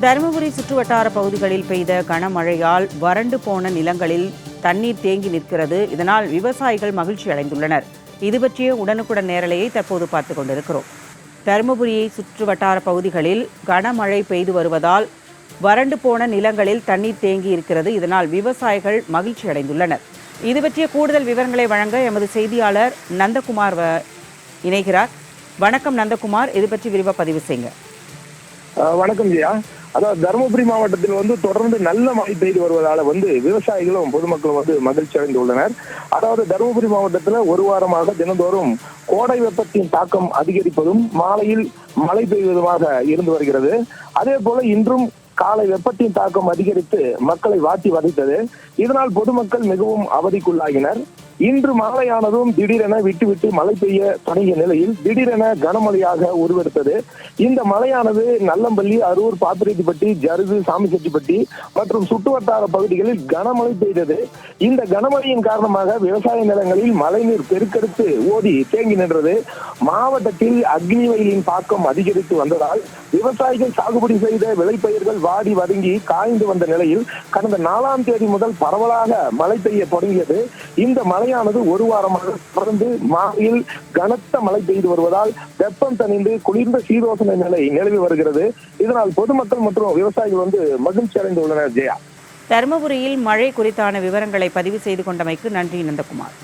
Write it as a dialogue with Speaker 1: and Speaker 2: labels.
Speaker 1: தருமபுரி சுற்றுவட்டார பகுதிகளில் பெய்த கனமழையால் வறண்டு போன நிலங்களில் தண்ணீர் தேங்கி நிற்கிறது. இதனால் விவசாயிகள் மகிழ்ச்சி அடைந்துள்ளனர். இது பற்றிய உடனுக்குடன் நேரலையை தற்போது பார்த்து கொண்டிருக்கிறோம். தருமபுரியை சுற்றுவட்டார பகுதிகளில் கனமழை பெய்து வருவதால் வறண்டு போன நிலங்களில் தண்ணீர் தேங்கி இருக்கிறது. இதனால் விவசாயிகள் மகிழ்ச்சி அடைந்துள்ளனர். இது பற்றிய கூடுதல் விவரங்களை வழங்க எமது செய்தியாளர் நந்தகுமார் வ- இணைகிறார். வணக்கம் நந்தகுமார். இது பற்றி விரிவாக பதிவு செய்யுங்க.
Speaker 2: வணக்கம் ஜெயா. அதாவது தருமபுரி மாவட்டத்தில் வந்து தொடர்ந்து நல்ல மழை பெய்து வருவதால வந்து விவசாயிகளும் பொதுமக்களும் வந்து மகிழ்ச்சி அடைந்துள்ளனர் அதாவது தருமபுரி மாவட்டத்தில் ஒரு வாரமாக தினந்தோறும் கோடை வெப்பத்தின் தாக்கம் அதிகரிப்பதும் மாலையில் மழை பெய்வதுமாக இருந்து வருகிறது. அதே போல இன்றும் காலை வெப்பத்தின் தாக்கம் அதிகரித்து மக்களை வாட்டி வதைத்தது. இதனால் பொதுமக்கள் மிகவும் அவதிக்குள்ளாகினர். இன்று மாலையானதும் திடீரென விட்டு விட்டு மழை பெய்ய தொடங்கிய நிலையில் திடீரென கனமழையாக உருவெடுத்தது. இந்த மழையானது நல்லம்பள்ளி அரூர் பாத்திரெட்டிப்பட்டி ஜருகு சாமிச்செட்டிப்பட்டி மற்றும் சுற்றுவட்டார பகுதிகளில் கனமழை பெய்தது. இந்த கனமழையின் காரணமாக விவசாய நிலங்களில் மழைநீர் பெருக்கெடுத்து ஓடி தேங்கி நின்றது. மாவட்டத்தில் அக்னி வயலின் தாக்கம் அதிகரித்து வந்ததால் விவசாயிகள் சாகுபடி செய்த விளைப்பயிர்கள் வாடி வதங்கி காய்ந்து வந்த நிலையில் கடந்த நாலாம் தேதி முதல் பரவலாக மழை பெய்ய தொடங்கியது. இந்த மழையானது ஒரு வாரமாக தொடர்ந்து மாலையில் கனத்த மழை பெய்து வருவதால் வெப்பம் தணிந்து குளிர்ந்த சீதோசன நிலை நிலவி வருகிறது. இதனால் பொதுமக்கள் மற்றும் விவசாயிகள் வந்து மகிழ்ச்சி அடைந்துள்ளனர். ஜெயா.
Speaker 1: தருமபுரியில் மழை குறித்தான விவரங்களை பதிவு செய்து கொண்டமைக்கு நன்றி நந்தகுமார்.